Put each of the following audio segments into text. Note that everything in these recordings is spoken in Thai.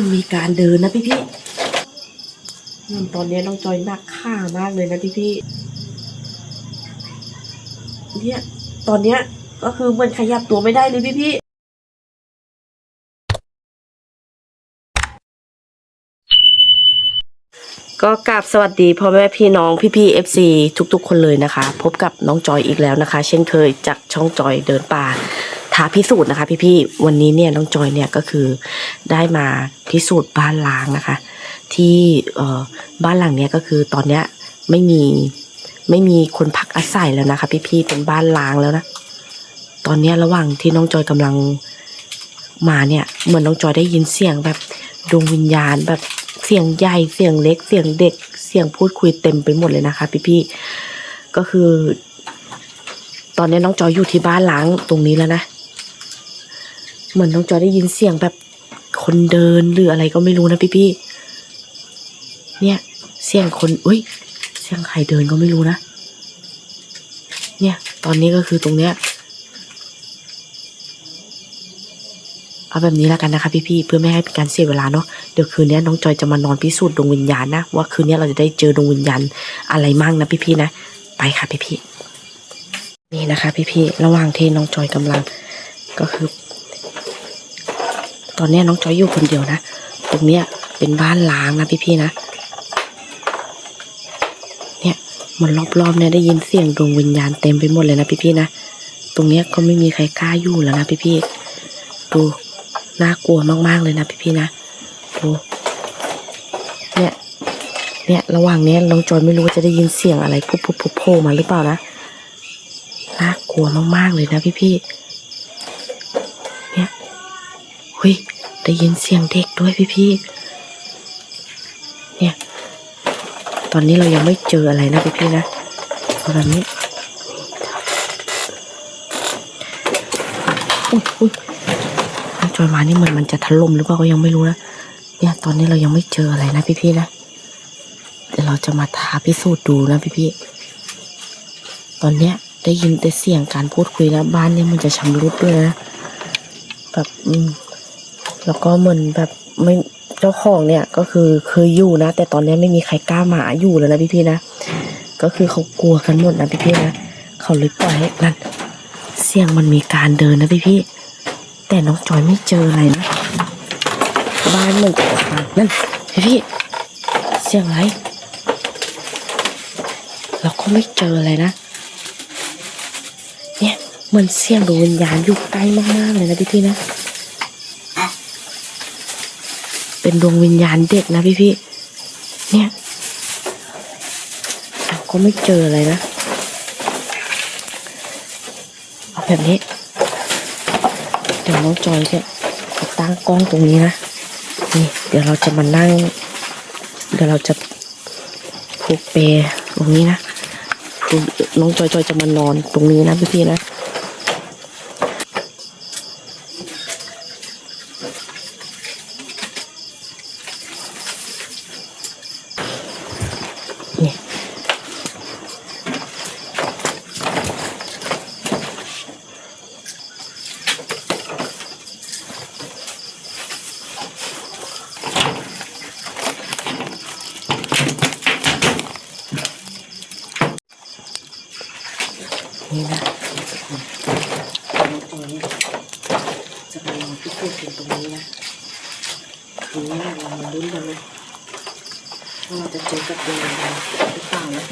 มันมีการเดินนะพี่พี่อืมตอนนี้น้องจอยหนักข้ามากเลยนะพี่พี่เนี่ยตอนเนี้ยก็คือมันขยับตัวไม่ได้เลยพี่พี่ก็กราบสวัสดีพ่อแม่พี่น้องพี่พี่เอฟซีทุกๆ คนเลยนะคะ พบกับน้องจอยอีกแล้วนะคะ เช่นเคยจากช่องจอยเดินป่า ท้าพิสูจน์นะคะ พี่ๆวันนี้เนี่ยน้องจอยเนี่ยก็คือได้มาพิสูจน์บ้านล้างนะคะ ที่บ้านหลังเนี้ยก็คือตอนเนี้ยไม่มีไม่มีคนพักอาศัยแล้วนะคะ พี่ๆเป็นบ้านล้างแล้วนะตอนเนี้ยระหว่างที่น้องจอยกำลังมาเนี่ยเหมือนน้องจอยได้ยินเสียงแบบดวงวิญญาณแบบเสียงใหญ่เสียงเล็ก เสียงเด็ก เสียงพูดคุยเต็มไปหมดเลยนะคะ พี่พี่ๆก็คือ ตอนนี้น้องจอยอยู่ที่บ้านล้างตรงนี้แล้วนะ เหมือนน้องจอยได้ยินเสียงแบบคนเดินหรืออะไรก็ไม่รู้นะพี่พี่ๆเนี่ยเสียงคนอุ้ยเสียงใครเดินก็ไม่รู้นะ เนี่ย ตอนนี้ก็คือตรงเนี้ยเอาแบบนี้แล้วกันนะคะพี่ๆเพื่อไม่ให้เป็นการเสียเวลาเนาะเดี๋ยวคืนนี้น้องจอยจะมานอนพิสูจน์ดวงวิญญาณนะว่าคืนนี้เราจะได้เจอดวงวิญญาณอะไรมั่งนะพี่ๆนะ ไปค่ะพี่ๆนี่นะคะ พี่ๆระหว่างที่น้องจอยกำลังก็คือ ตอนนี้น้องจอยอยู่คนเดียวนะ ตรงเนี้ยเป็นบ้านล้างนะพี่ๆนะ เนี่ยมันรอบๆเนี่ยได้ยินเสียงดวงวิญญาณเต็มไปหมดเลยนะพี่ๆนะ ตรงเนี้ยก็ไม่มีใครกล้าอยู่แล้วนะพี่ๆ ดูน่ากลัวมากๆเลยนะพี่ๆนะ ดู เนี่ย เนี่ยระหว่างเนี้ยน้องจอยไม่รู้ว่าจะได้ยินเสียงอะไรพุบพุบพุบโผล่มาหรือเปล่านะ น่ากลัวมากๆเลยนะพี่พี่ เฮ้ยได้ยินเสียงเด็กด้วยพี่ๆเนี่ย ตอนนี้เรายังไม่เจออะไรนะพี่ๆนะเอาแบบนี้อุ้ยอุ้ยจอยมานี่เหมือนมันจะถล่มหรือเปล่าก็ยังไม่รู้นะเนี่ย ตอนนี้เรายังไม่เจออะไรนะพี่ๆนะเดี๋ยวเราจะมาท้าพิสูจน์ดูนะพี่ๆตอนเนี้ยได้ยินแต่เสียงการพูดคุยแล้วบ้านเนี่ยมันจะชำรุดด้วยนะแบบอืม แล้วก็เหมือนแบบไม่เจ้าของเนี่ยก็คือเคยอยู่นะ แต่ตอนนี้ไม่มีใครกล้ามาอยู่แล้วนะพี่ๆนะก็คือเขากลัวกันหมดนะพี่ๆนะเขาเลยปล่อยให้นั่นเสียงมันมีการเดินนะพี่ๆแต่น้องจอยไม่เจออะไรนะบ้านมือนจะขาดนั่นพี่พี่เสียงอะไรเราก็ไม่เจออะไรนะเนี่ยมือนเสียงดวงวิญญาณอยู่ใกล้มากๆเลยนะพี่พี่นะ เป็นดวงวิญญาณเด็กนะพี่พี่เนี่ยเราก็ไม่เจออะไรนะเอาแบบนี้ เดี๋ยวน้องจอยจะตั้งกล้องตรงนี้นะนี่เดี๋ยวเราจะมานั่ง เดี๋ยวเราจะผูกเปรตรงนี้นะน้องจอยจอยจะมานอนตรงนี้นะพี่พี่นะ นี่ นี่นะน้องจอยเนี่ยจะมานอนพิสูจน์กันตรงนี้นะ คืนนี้เรามาลุ้นกันเลยว่าเราจะเจอกับดวงวิญญาณหรือเปล่านะ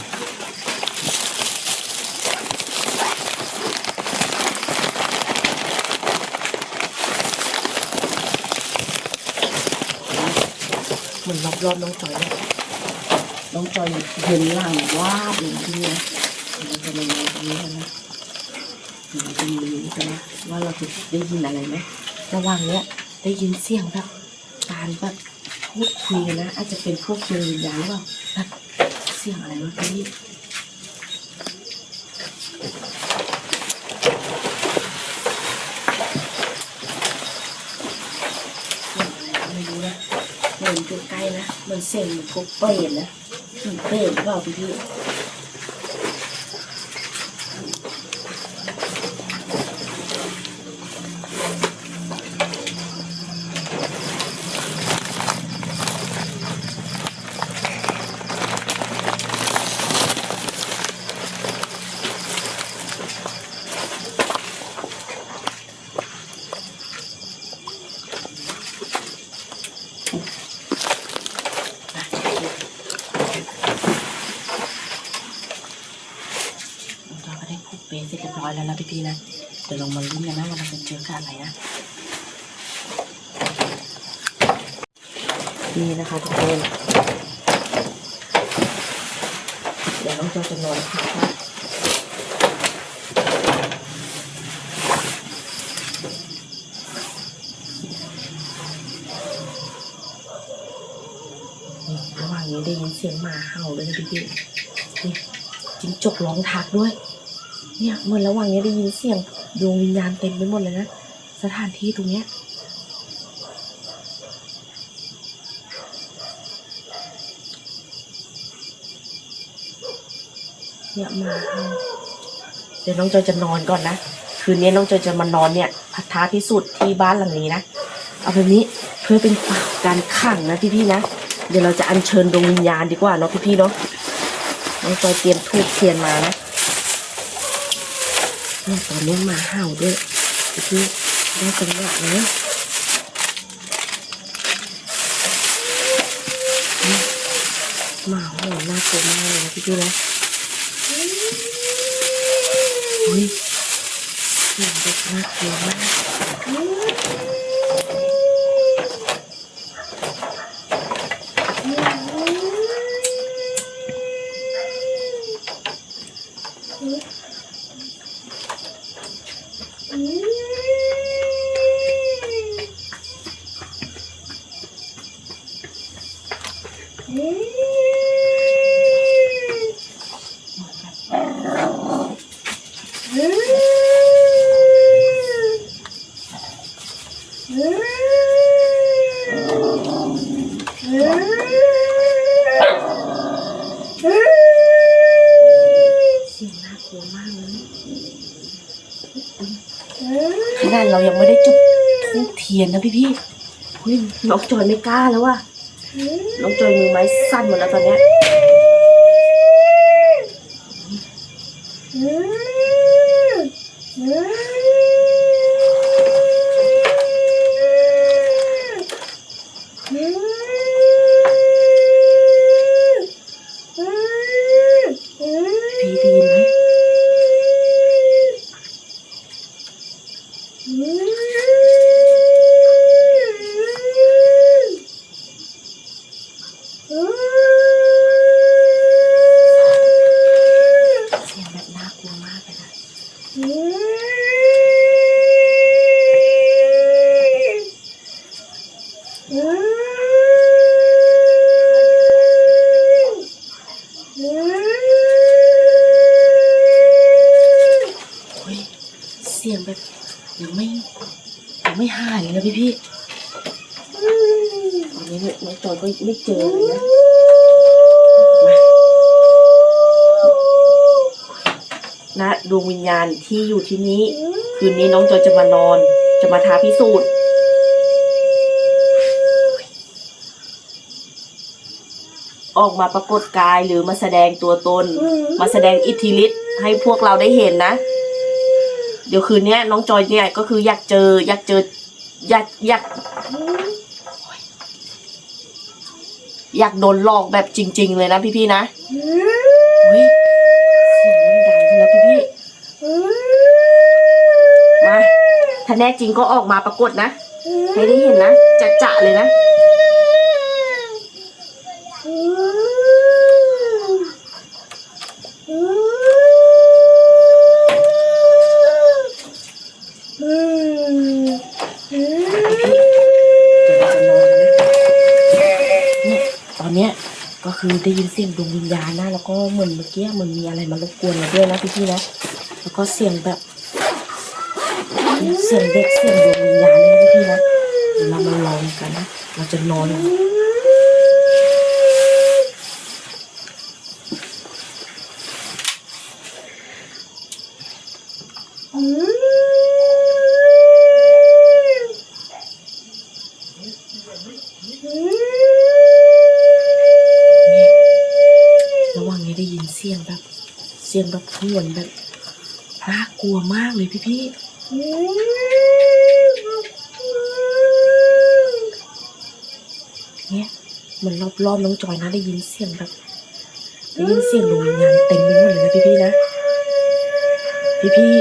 เหมือนรอบๆน้องจอยนี่ยน้องจอยเห็นหลังวาบเลยทีเนี้ยเราจะมานอนตรงนี้นะเราจะมาดูกันนะว่าเราจะได้ยินอะไรไหมระหว่างเนี้ยได้ยินเสียงแบบ การแบบพูดคุยนะ อาจจะเป็นพวกเดวงวิญญาณหรือเปล่าแบบเสียงอะไรวะพี่เสียงอะไรก็ไม่รู้นะเหมือนอยู่ใกล้นะเหมือนเสียงเหมือนพวกเปรตนะเหมือนเปรตหรือเปล่าพี่พี่ เเสร็จเรียบร้อยแล้วนะพี่ๆนะ เดี๋ยวลองมาลุ้นกันนะ ว่าเราจะเจอกับอะไรนะ นี่นะคะทุกคนเดี๋ยวน้องจจะนอนพักนะระหว่างนี้ได้ยินเสียงหมาเห่าด้วยนะพี่พี่ๆนี่จิ้งจกร้องทักด้วย เนี่ยเหมือนระหว่างนี้ได้ยินเสียง ดวงวิญญาณเต็มไปหมดเลยนะ สถานที่ตรงเนี้ยเนี่ยมาเดี๋ยวน้องจอยจะนอนก่อนนะ คืนนี้น้องจอยจะมานอนเนี่ยพัท้าพิสูจน์ที่บ้านหลังนี้นะ เอาแบบนี้เพื่อเป็นการขังนะพี่ๆนะ เดี๋ยวเราจะอัญเชิญดวงวิญญาณดีกว่าเนาะพี่ๆเนาะน้องจอยเตรียมทูบเทียนมานะ นี่ตอนนี้มาเห่าด้วยพี่ได้จังหวะนะหมาเห่าน่ากลัวมากเลยนะพี่ๆนะเฮ้ยเสียงเด็กน่ากลัวมาก เสียงน่ากลัวมากเลยขนาดเรายังไม่ได้จุดทูบเทีย นะพี่พี่ๆน้องจอยไม่กล้าแล้วว่ะน้องจอยมือไม้สั่นหมดแล้วตอนเนี้ยพี่ได้ยินไหมเสียงแบบน่ากลัวมากเลยนะ เฮ้ยเสียงแบบยังไม่ยังไม่หายเลยนะพี่พี่อันนี้เนี่ยน้องจอยก็ไม่เจอเลยนะมานะดวงวิญญาณที่อยู่ที่นี้ คืนนี้น้องจอยจะมานอน จะมาท้าพิสูจน์ ออกมาปรากฏกายหรือมาแสดงตัวตน มาแสดงอิทธิฤทธิ์ให้พวกเราได้เห็นนะ เดี๋ยวคืนเนี้ยน้องจอยเนี่ยก็คืออยากเจออยากเจออยากอยากอยากโดนหลอกแบบจริง ๆ เลยนะพี่ๆนะเฮ้ยเสียงมันดังขึ้นแล้วพี่ๆมาถ้าแน่จริงก็ออกมาปรากฏนะให้ได้เห็นนะจะจะๆเลยนะ เดี๋ยวเราจะนอนกันนะเนี่ยตอนเนี้ยก็ คือได้ยินเสียงดวงวิญญาณนะแล้วก็เหมือนเมื่อกี้เหมือนมีอะไรมารบกวนเราด้วยนะพี่ๆนะแล้วก็เสียงแบบเสียงเด็กเสียงดวงวิญญาณเลยนะพี่ๆนะเดี๋ยวเรามาลองกันนะ เราจะนอนกันเนี่ยระหว่างนี้ได้ยินเสียงแบบ เสียงแบบหวนแบบน่ากลัวมากเลยพี่ๆเนี่ยเหมือนรอบๆน้องจอยนะได้ยินเสียงแบบได้ยินเสียงดวงวิญญาณเต็มไปหมดเลยนะพี่ๆนะพี่พี่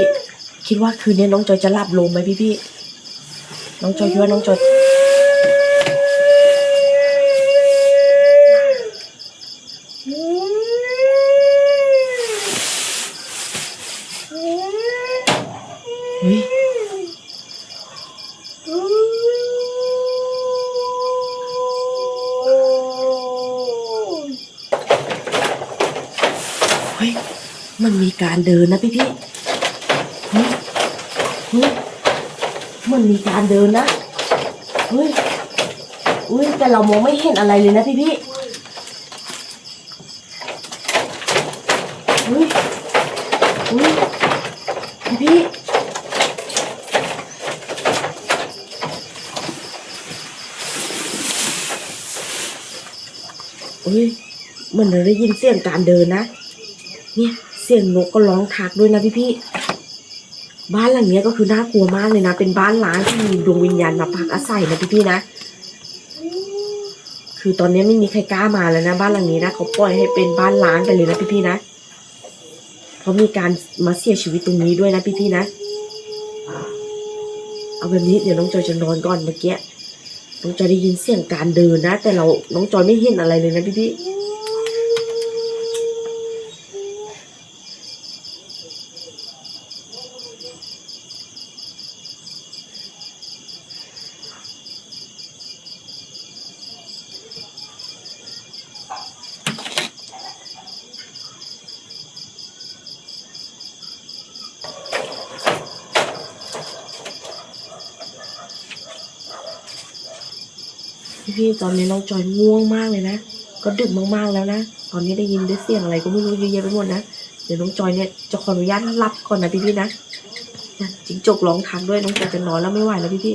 คิดว่าคืนนี้น้องจอยจะหลับลงไหมพี่พี่น้องจอยคิดว่าน้องจอย เฮ้ยเฮ้ย มันมี การเดินนะพี่พี่เฮ้ยเฮ้ยมันมีการเดินนะเฮ้ยอุ้ยแต่เรามองไม่เห็นอะไรเลยนะพี่พี่เฮ้ยเฮ้ยพี่พี่เอ้ยมันได้ยินเสียงการเดินนะ เนี่ย เสียงนกก็ร้องทักด้วยนะพี่พี่บ้านหลังนี้ก็คือน่ากลัวมากเลยนะ เป็นบ้านล้างที่มีดวงวิญญาณมาพักอาศัยนะพี่พี่นะ คือตอนนี้ไม่มีใครกล้ามาแล้วนะ บ้านหลังนี้นะเขาปล่อยให้เป็นบ้านล้างไปเลยนะพี่พี่นะเขามีการมาเสียชีวิตตรงนี้ด้วยนะพี่พี่นะ เอาแบบนี้เดี๋ยวน้องจอยจะนอนก่อนเมื่อกี้น้องจอยได้ยินเสียงการเดินนะ แต่เราน้องจอยไม่เห็นอะไรเลยนะพี่พี่ พี่ตอนนี้น้องจอยง่วงมากเลยนะ ก็ดึกมากๆแล้วนะ ตอนนี้ได้ยินได้เสียงอะไรก็ไม่รู้เยอะแยะไปหมดนะ เดี๋ยวน้องจอยเนี่ยจะขออนุญาตหลับก่อนนะพี่พี่นะจิงจกร้องทังด้วยน้องจอยจะนอนแล้วไม่ไหวแล้วพี่พี่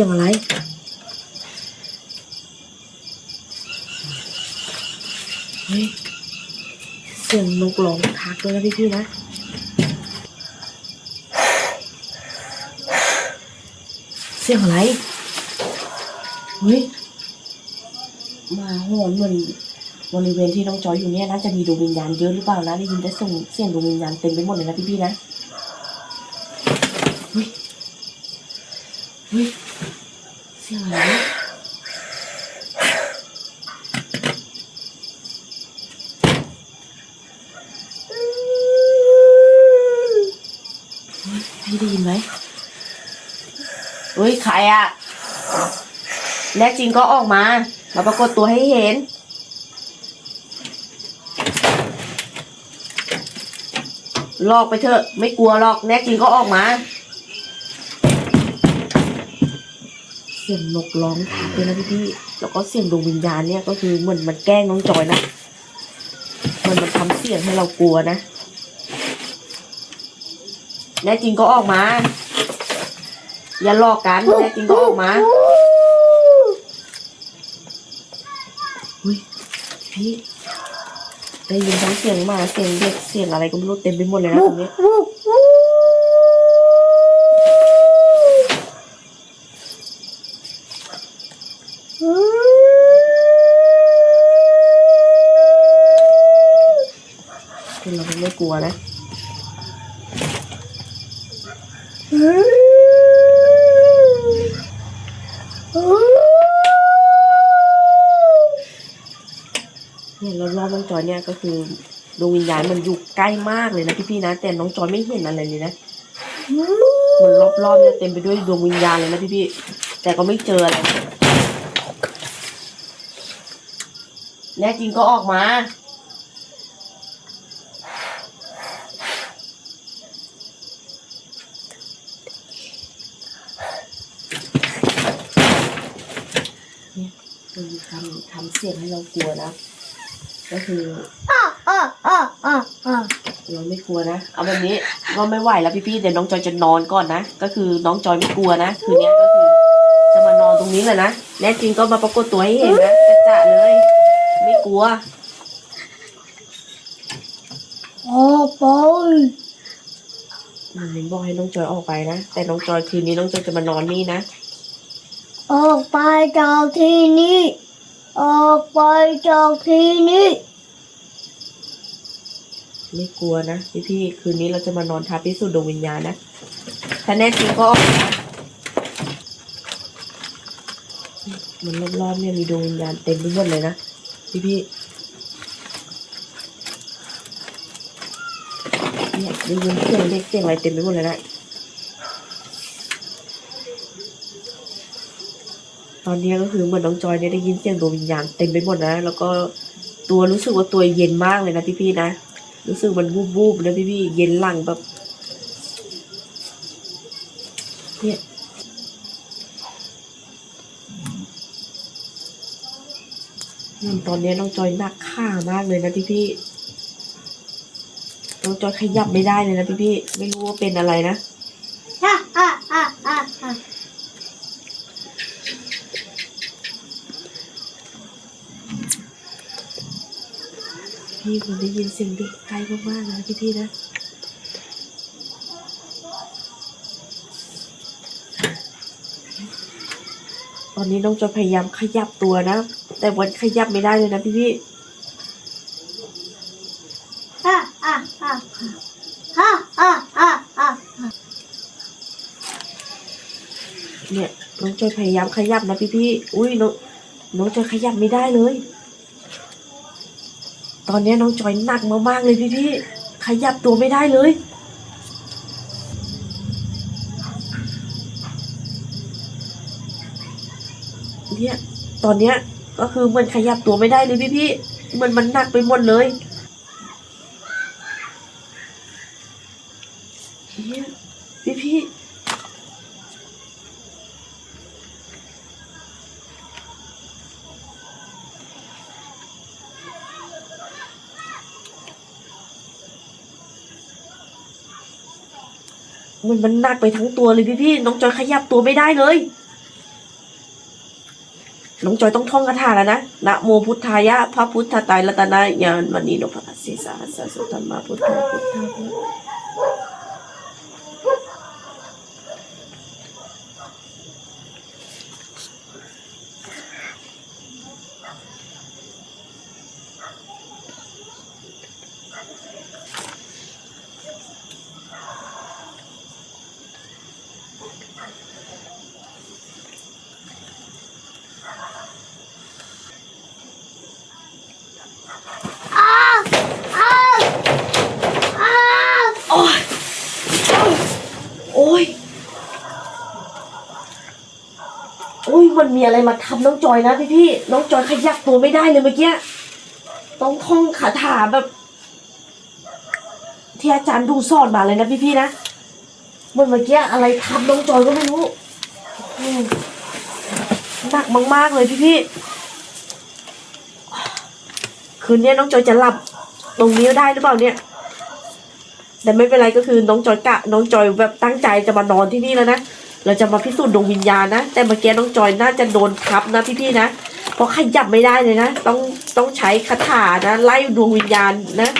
สียงอะไร เฮ้ย เสียงนกร้องทักด้วยนะพี่พี่ๆนะเสียงอะไร เฮ้ย มาหอนเหมือนบริเวณที่น้องจอยอยู่เนี่ยน่าจะมีดวงวิญญาณเยอะหรือเปล่านะได้ยินแต่เสียงเสียงดวงวิญญาณเต็มไปหมดเลยนะพี่พี่ๆนะเฮ้ยเฮ้ย เสียไรวะเฮ้ยพี่ได้ยินไหมเฮ้ยใครอะแน่จริงก็ออกมา มาปรากฏตัวให้เห็นลอกไปเถอะ ไม่กลัวหรอกแน่จริงก็ออกมา สียงนกร้องทักด้วยนะพี่พี่แล้วก็เสียงดวงวิญญาณเนี่ยก็คือเหมือนมันแกล้งน้องจอยนะมันมันทำเสียงให้เรากลัวนะแน่จริงก็ออกมา อย่าหลอกกันแน่จริงก็ออกมาอุ้ยพี่ได้ยินทั้งเสียงหมาเสียงเด็กเสียงอะไรก็ไม่รู้เต็มไปหมดเลยนะตรงนี้ คือเราไม่กลัวนะเนี่ยรอบๆน้องจอยเนี่ยก็คือดวงวิญญาณมันอยู่ใกล้มากเลยนะพี่ๆนะ แต่น้องจอยไม่เห็นอะไรเลยนะมันรอบๆเนี่ยเต็มไปด้วยดวงวิญญาณเลยนะพี่ๆแต่ก็ไม่เจออะไร แน่จริงก็ออกมา เนี่ยคือทำทำเสียงให้เรากลัวนะ ก็คืออ้ออ้ออ้ออ้ออ้อเราไม่กลัวนะ เอาแบบนี้ก็ไม่ไหวแล้วพี่ๆเดี๋ยวน้องจอยจะนอนก่อนนะ ก็คือน้องจอยไม่กลัวนะ คืนนี้ก็คือจะมานอนตรงนี้เลยนะ แน่จริงก็มาปรากฏตัวให้เห็นนะจะจะเลยไม่ กลัว โอ้ปอยมันเป็นบอกให้น้องจอยออกไปนะ แต่น้องจอยคืนนี้น้องจอยจะมานอนนี่นะ ออกไปจากที่นี่ ออกไปจากที่นี่ ไม่กลัวนะพี่ๆคืนนี้เราจะมานอนทับพิสูจน์ดวงวิญญาณนะ ถ้าแน่จริงก็ออกมามันรอบๆเนี่ยมีดวงวิญญาณเต็มไปหมดเลยนะ พี่ๆเนี่ยได้ยินเสียงเด็กเสียงอะไรเต็มไปหมดเลยนะตอนนี้ก็คือเหมือนน้องจอยเนี่ยได้ยินเสียงดวงวิญญาณเต็มไปหมดนะ แล้วก็ตัวรู้สึกว่าตัวเย็นมากเลยนะพี่ๆนะรู้สึกมันวูบๆนะพี่ๆเย็นหลังแบบเนี่ยอืม ตอนนี้น้องจอยหนักข่ามากเลยนะพี่ๆน้องจอยขยับไม่ได้เลยนะพี่ๆไม่รู้ว่าเป็นอะไรนะฮ่าฮ่าฮ่าฮ่าฮ่าพี่ผมได้ยินเสียงเด็กไกลมากๆเลยนะพี่นะตอนนี้น้องจอยพยายามขยับตัวนะ แต่วันขยับไม่ได้เลยนะพี่ๆฮ่าฮ่าฮ่าฮ่าฮ่าฮ่าฮ่าเนี่ยน้องจอยพยายามขยับนะพี่พี่ๆอุ้ยน้องน้องจอยขยับไม่ได้เลย ตอนนี้น้องจอยหนักมากๆเลยพี่พี่ๆขยับตัวไม่ได้เลยเนี่ยตอนเนี้ย ก็คือมันขยับตัวไม่ได้เลยพี่พี่มันมันหนักไปหมดเลยพี่พี่มันมันหนักไปทั้งตัวเลยพี่พี่น้องจอยขยับตัวไม่ได้เลย น้องจอยต้องท่องคาถาแล้วนะนะโมพุทธายะพระพุทธตายรัตนายานวันนี้นภะสิสาสะสุตตมมาพุทธาพุทธาพุทธาโอ้ยโอ้ยโอ้ย มาทำน้องจอยนะพี่พี่น้องจอยขยับตัวไม่ได้เลยเมื่อกี้ต้องท่องคาถาแบบ ที่อาจารย์ดูสอนมาเลยนะพี่พี่นะเมันเมื่อกี้อะไรทำน้องจอยก็ไม่รู้หนักมาก ๆ เลยพี่พี่คืนนี้น้องจอยจะหลับตรงนี้ได้หรือเปล่าเนี่ย แต่ไม่เป็นไรก็คือน้องจอยกะ น้องจอยแบบตั้งใจจะมานอนที่นี่แล้วนะ เราจะมาพิสูจน์ดวงวิญญาณนะ แต่เมื่อกี้น้องจอยน่าจะโดนทับนะพี่ๆนะ เพราะขยับไม่ได้เลยนะ ต้องต้องใช้คาถานะ ไล่ดวงวิญญาณนะ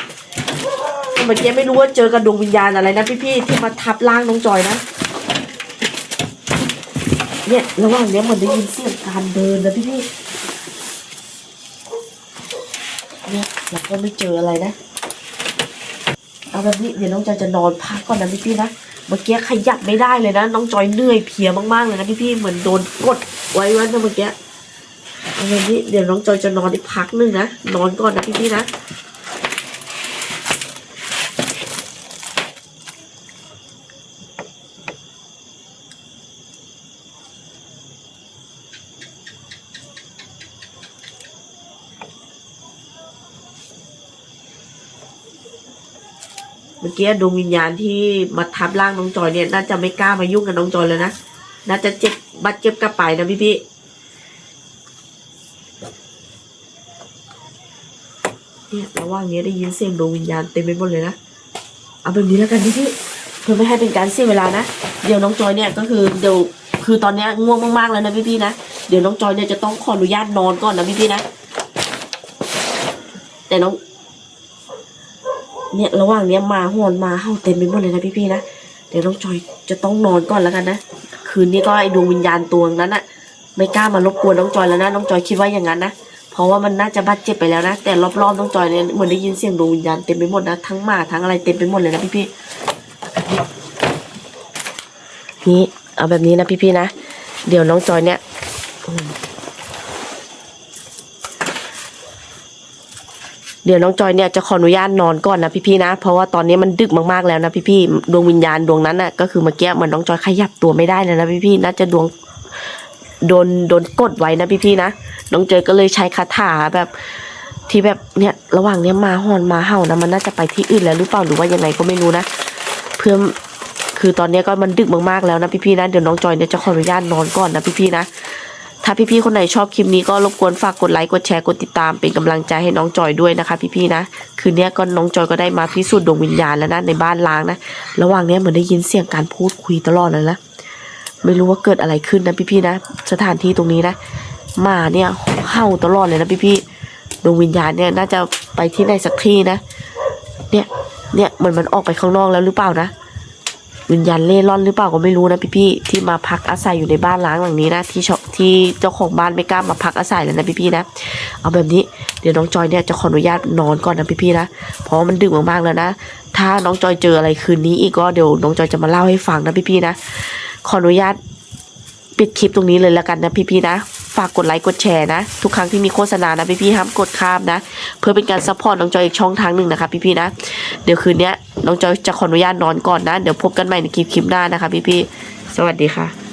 เมื่อกี้ไม่รู้ว่าเจอกับดวงวิญญาณอะไรนะพี่ๆที่มาทับร่างน้องจอยนะ เนี่ยระหว่างเนี้ยมันได้ยินเสียงการเดินนะพี่ๆเนี่ยเราก็ไม่เจออะไรนะ เอาแบบนี้เดี๋ยวน้องจอยจะนอนพักก่อนนะพี่พี่ๆนะ เมื่อกี้ขยับไม่ได้เลยนะ น้องจอยเหนื่อยเพียมากๆเลยนะพี่พี่ๆเหมือนโดนกดไว้ไว้นะเมื่อกี้เอางี้เดี๋ยวน้องจอยจะนอนอีกพักหนึ่งนะนอนก่อนนะพี่พี่ๆนะ กี้ดวงวิญญาณที่มาทับร่างน้องจอยเนี่ย น่าจะไม่กล้ามายุ่งกับน้องจอยเลยนะ น่าจะเจ็บบัดเจ็บกลับไปนะพี่พี่เนี่ยระหว่างนี้ได้ยินเสียงดวงวิญญาณเต็มไปหมดเลยนะ เอาแบบนี้แล้วกันพี่พี่เพื่อไม่ให้เป็นการเสียเวลานะ เดี๋ยวน้องจอยเนี่ยก็คือเดี๋ยวคือตอนนี้ง่วงมากๆแล้วนะพี่พี่นะ เดี๋ยวน้องจอยเนี่ยจะต้องขออนุญาตนอนก่อนนะพี่พี่นะ แต่น้อง เนี่ยระหว่างเนี้ยมาหอนมาเห่าเต็มไปหมดเลยนะพี่ๆนะเดี๋ยวน้องจอยจะต้องนอนก่อนแล้วกันนะคืนนี้ก็ไอ้ดวงวิญญาณตัวนั้นอะไม่กล้ามารบกวนน้องจอยแล้วนะน้องจอยคิดว่าอย่างนั้นนะเพราะว่ามันน่าจะบาดเจ็บไปแล้วนะ แต่รอบๆน้องจอยเนี่ยเหมือนได้ยินเสียงดวงวิญญาณเต็มไปหมดนะทั้งหมาทั้งอะไรเต็มไปหมดเลยนะพี่ๆนี่เอาแบบนี้นะพี่ๆนะเดี๋ยวน้องจอยเนี่ย เดี๋ยวน้องจอยเนี่ยจะขออนุญาตนอนก่อนนะพี่ๆนะ เพราะว่าตอนนี้มันดึกมากๆแล้วนะพี่ๆดวงวิญญาณดวงนั้นน่ะก็คือเมื่อกี้เหมือนน้องจอยขยับตัวไม่ได้เลยนะพี่ๆน่าจะดวงโดนโดนกดไว้นะพี่ๆนะน้องจอยก็เลยใช้คาถาแบบที่แบบเนี่ยระหว่างเนี้ยมาหอนมาเห่านะมันน่าจะไปที่อื่นแล้วหรือเปล่าหรือว่ายังไงก็ไม่รู้นะ เพื่อคือตอนนี้ก็มันดึกมากๆแล้วนะพี่ๆนะเดี๋ยวน้องจอยเนี่ยจะขออนุญาตนอนก่อนนะพี่ๆนะ ถ้าพี่ๆคนไหนชอบคลิปนี้ก็รบกวนฝากกดไลค์กดแชร์กดติดตามเป็นกำลังใจให้น้องจอยด้วยนะคะ พี่ๆนะ คืนนี้ก็น้องจอยก็ได้มาพิสูจน์ดวงวิญญาณแล้วนะในบ้านล้างนะ ระหว่างนี้เหมือนได้ยินเสียงการพูดคุยตลอดเลยนะไม่รู้ว่าเกิดอะไรขึ้นนะพี่ๆนะ สถานที่ตรงนี้นะหมาเนี่ยเห่าตลอดเลยนะพี่ๆดวงวิญญาณเนี่ยน่าจะไปที่ไหนสักที่นะ เนี่ยเนี่ยเหมือนมันออกไปข้างนอกแล้วหรือเปล่านะ วิญญาณเล่ร่อนหรือเปล่าก็ไม่รู้นะพี่ๆที่มาพักอาศัยอยู่ในบ้านล้างหลังนี้นะที่ชอที่เจ้าของบ้านไม่กล้ามาพักอาศัยแล้วนะพี่ๆนะ เอาแบบนี้เดี๋ยวน้องจอยเนี่ยจะขออนุญาตนอนก่อนนะพี่ๆนะเพราะมันดึกมากๆแล้วนะ ถ้าน้องจอยเจออะไรคืนนี้อีกก็เดี๋ยวน้องจอยจะมาเล่าให้ฟังนะพี่ๆนะ ขออนุญาตปิดคลิปตรงนี้เลยแล้วกันนะพี่ๆนะ ฝากกดไลค์กดแชร์นะ ทุกครั้งที่มีโฆษณานะพี่ๆห้ามกดข้ามนะ เพื่อเป็นการซัพพอร์ตน้องจอยอีกช่องทางหนึ่งนะคะพี่ๆนะ เดี๋ยวคืนนี้น้องจอยจะขออนุญาตนอนก่อนนะ เดี๋ยวพบกันใหม่ในคลิปคลิปหน้านะคะพี่ๆสวัสดีค่ะ